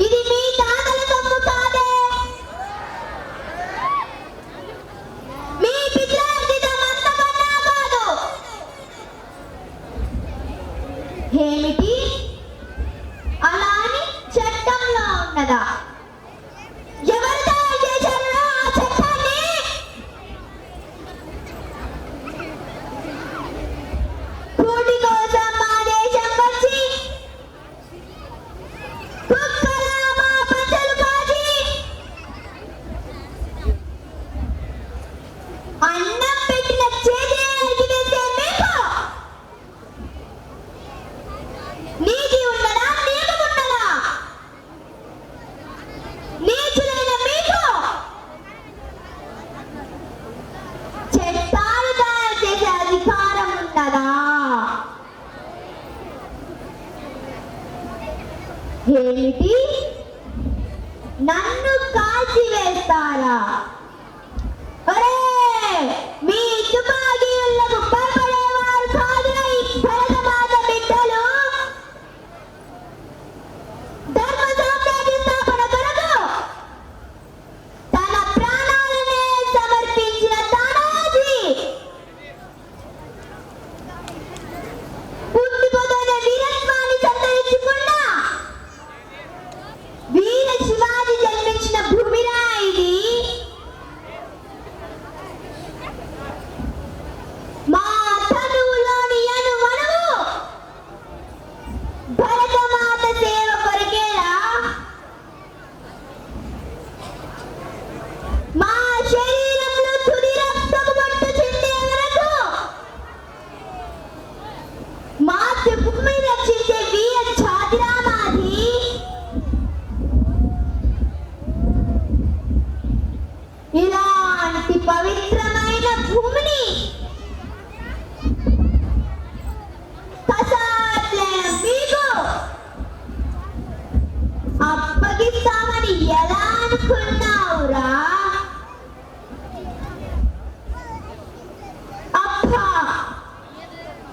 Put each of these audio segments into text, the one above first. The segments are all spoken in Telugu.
ఇది మీ తాతల తప్పు కాదే. మీ పిత్రార్జితం ఏమిటి? అలా అని చట్టంలో ఉన్నదా? ಹೇಳಿತಿ నన్ను కాల్చివేస్తారా?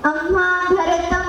अम्मा भरता